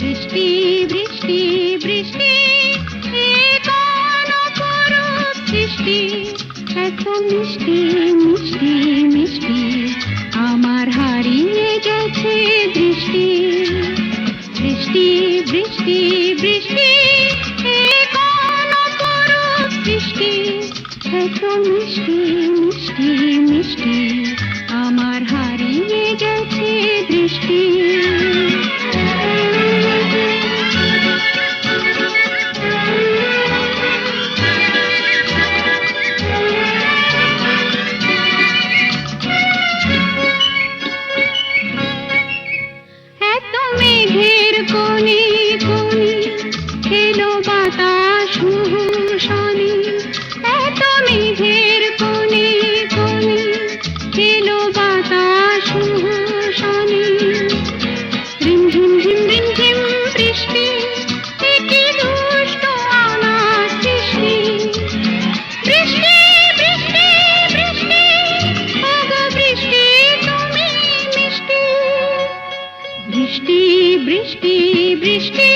দৃষ্টি দৃষ্টি দৃষ্টি এই কোন করুণ সৃষ্টি এত মিষ্টি মিষ্টি মিষ্টি আমার হারিয়ে গেছে দৃষ্টি দৃষ্টি দৃষ্টি দৃষ্টি এই কোন করুণ সৃষ্টি এত মিষ্টি মিষ্টি মিষ্টি আমার হারিয়ে গেছে দৃষ্টি বৃষ্টি বৃষ্টি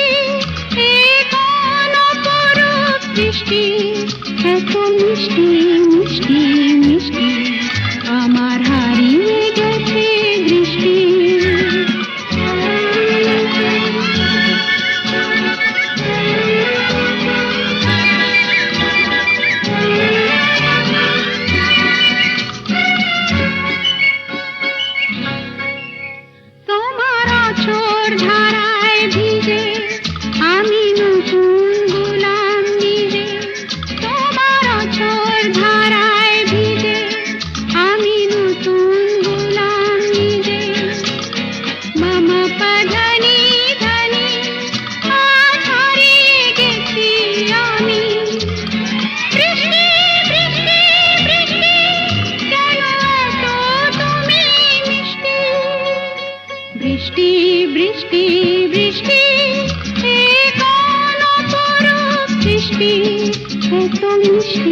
মিশে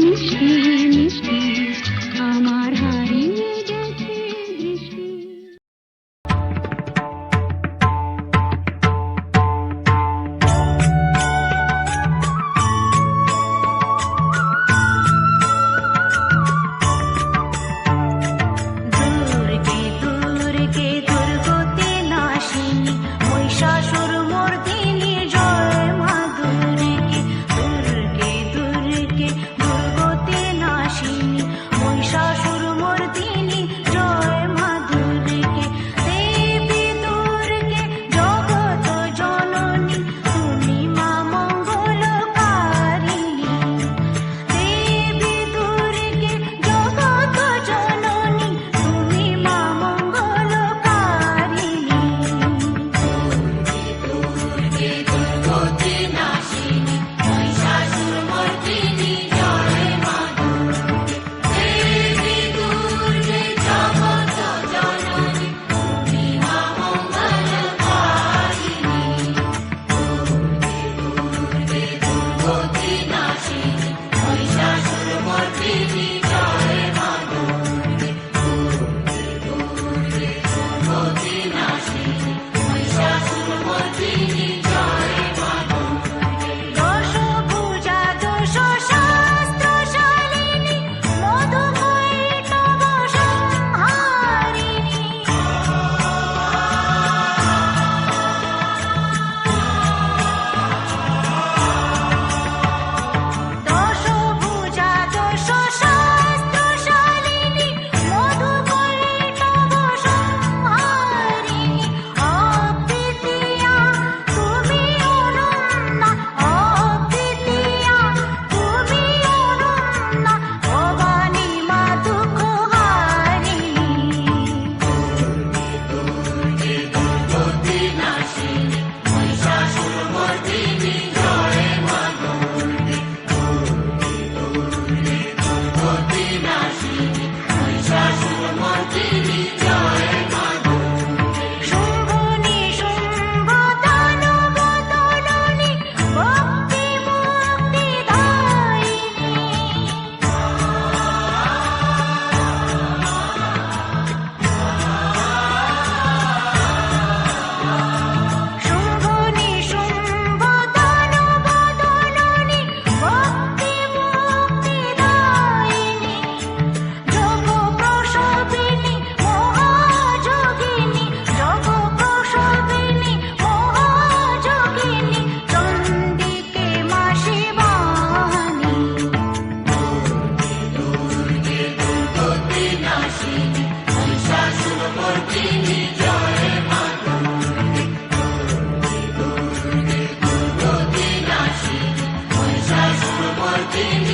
মিশে মিশে in